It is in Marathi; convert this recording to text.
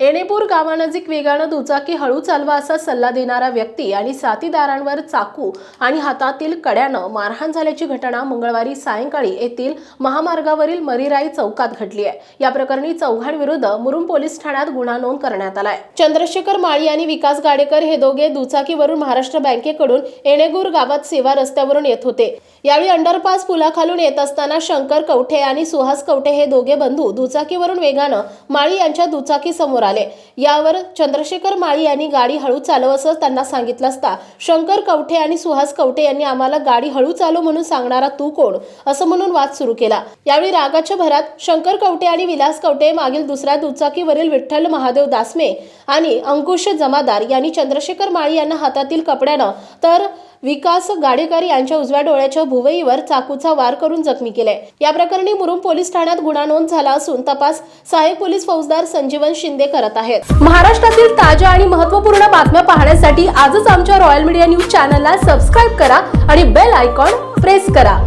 एणेपूर गावानजीक वेगानं दुचाकी हळू चालवा असा सल्ला देणारा व्यक्ती आणि साथीदारांवर चाकू आणि हातातील कड्यानं मारहाण झाल्याची घटना मंगळवारी सायंकाळी येथील महामार्गावरील मरीराई चौकात घडली आहे. या प्रकरणी चौघांविरुद्ध मुरुम पोलीस ठाण्यात गुन्हा नोंद करण्यात आलाय. चंद्रशेखर माळी आणि विकास गाडेकर हे दोघे दुचाकीवरून महाराष्ट्र बँकेकडून एणेगूर गावात सेवा रस्त्यावरून येत होते. यावेळी अंडरपास पुलाखालून येत असताना शंकर कवठे आणि सुहास कवठे हे दोघे बंधू दुचाकीवरून वेगानं माळी यांच्या दुचाकीसमोर आले यावर चंद्रशेखर माळी यांनी गाडी हळू चालव असं त्यांना सांगितलं असता शंकर कवठे आणि सुहास कवठे यांनी आम्हाला गाडी हळू चालव म्हणून सांगणारा तू कोण? असं म्हणून वाद सुरू केला. यावेळी रागाच्या भरात शंकर कवठे आणि विलास कवठे मागील दुसऱ्या दुचाकीवरील विठ्ठल महादेव दासमे आणि अंकुश जमादार यांनी चंद्रशेखर माळी यांना हातातील कपड्यानं तर विकास गाडेकर यांच्या उजव्या डोळ्याच्या भुवईवर चाकूचा वार करून जखमी केले. या प्रकरणी मुरुम पोलीस ठाण्यात गुन्हा नोंद झाला असून तपास सहाय्यक पोलीस फौजदार संजीवन शिंदे करत आहेत. महाराष्ट्रातील ताज्या आणि महत्त्वपूर्ण बातम्या पाहण्यासाठी आजच आमच्या रॉयल मीडिया न्यूज चॅनलला सबस्क्राईब करा आणि बेल आयकॉन प्रेस करा.